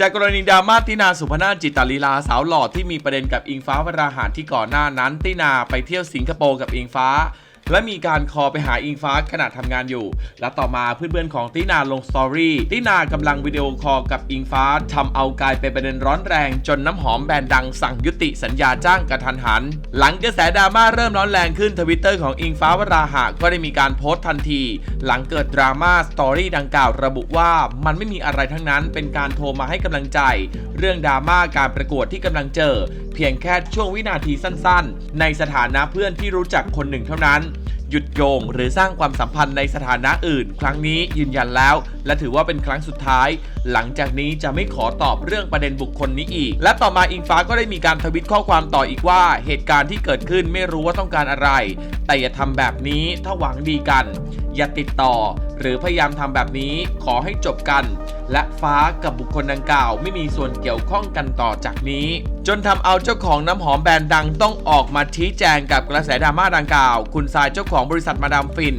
จากกรณีดราม่าตินาสุพนาจิตตลีลาสาวหล่อที่มีประเด็นกับอิงฟ้าวราหารที่ก่อนหน้านั้นตินาไปเที่ยวสิงคโปร์กับอิงฟ้า และมีการคอไปหาอิงฟ้าขณะทำงานอยู่ และต่อมาเพื่อนๆของตินาลงสตอรี่ตินากำลังวิดีโอคอลกับอิงฟ้าทำเอากลายเป็นประเด็นร้อนแรง จนน้ำหอมแบรนด์ดังสั่งยุติสัญญาจ้างกระทันหัน หลังกระแสดราม่าเริ่มร้อนแรงขึ้นทวิตเตอร์ของอิงฟ้าวราหะก็ได้มีการโพสต์ทันที หลังเกิดดราม่าสตอรี่ดังกล่าวระบุว่ามันไม่มีอะไรทั้งนั้นเป็นการโทรมาให้กำลังใจ เรื่องดราม่าการประกวดที่กำลังเจอ เพียงแค่ช่วงวินาทีสั้นๆ ในสถานะเพื่อนที่รู้จักคนหนึ่งเท่านั้น หยุดโยง หรือสร้างความสัมพันธ์ในสถานะอื่น ครั้งนี้ยืนยันแล้ว และถือว่าเป็นครั้งสุดท้าย หลังจากนี้จะไม่ขอตอบเรื่องประเด็นบุคคลนี้อีก และต่อมาอิงฟ้าก็ได้มีการทวิตข้อความต่ออีกว่า เหตุการณ์ที่เกิดขึ้นไม่รู้ว่าต้องการอะไร แต่อย่าทำแบบนี้ถ้าหวังดีกัน อย่าติดต่อ หรือพยายามทำแบบนี้ขอให้จบกัน และฟ้ากับบุคคลดังกล่าว ไม่มีส่วนเกี่ยวข้องกันต่อจากนี้ จนทำเอาเจ้าของน้ำหอมแบรนด์ดังต้องออกมาชี้แจงกับกระแสดราม่าดังกล่าว คุณทรายเจ้าของบริษัทมาดามฟิน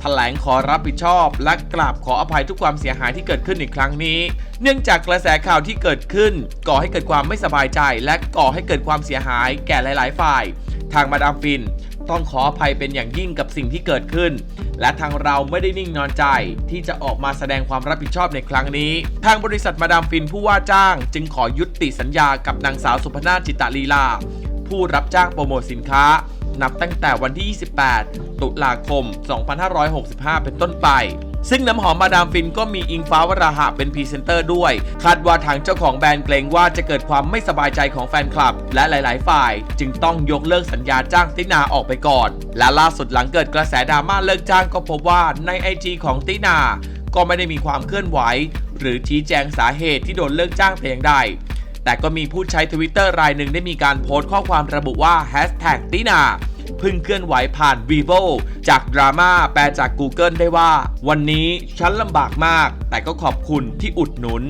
แถลงขอรับผิดชอบ และกราบขออภัยทุกความเสียหายที่เกิดขึ้นในครั้งนี้ เนื่องจากกระแสข่าวที่เกิดขึ้น ก่อให้เกิดความไม่สบายใจ และก่อให้เกิดความเสียหายแก่หลาย ๆ ฝ่าย ทางมาดามฟิน ต้องขออภัยเป็นอย่างยิ่งกับสิ่งที่เกิดขึ้น และทางเราไม่ได้นิ่งนอนใจ ที่จะออกมาแสดงความรับผิดชอบในครั้งนี้ ทางบริษัทมาดามฟินผู้ว่าจ้าง จึงขอยุติสัญญากับนางสาวสุพนาจิตตลีลา ผู้รับจ้างโปรโมทสินค้า นับตั้งแต่วันที่ 28 ตุลาคม 2565 เป็นต้นไป ซึ่งน้ำหอมมาดามฟินก็มีอิงฟ้าวราหะเป็นพรีเซนเตอร์ด้วย คาดว่าทางเจ้าของแบรนด์เกรงว่าจะเกิดความไม่สบายใจของแฟนคลับ และหลาย ๆ ฝ่าย จึงต้องยกเลิกสัญญาจ้างตินาออกไปก่อน และล่าสุดหลังเกิดกระแสดราม่าเลิกจ้างก็พบว่าใน IG ของตินา ก็ไม่ได้มีความเคลื่อนไหว หรือชี้แจงสาเหตุที่โดนเลิกจ้างแต่อย่างใดแต่ก็มีผู้ใช้ทวิตเตอร์รายหนึ่งได้มีการโพสต์ข้อความระบุว่า Hashtag ตินา พิ่งเคลื่อนไหวผ่าน vivo จากดราม่าแปลจาก Google ได้ว่า วันนี้ฉันลำบากมาก แต่ก็ขอบคุณที่อุดหนุน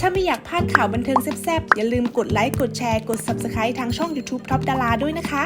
ถ้าไม่อยากพลาดข่าวบันเทิงแซ่บๆ อย่าลืมกดไลค์ กดแชร์ กด Subscribe ทางช่อง YouTube Top ดาราด้วยนะคะ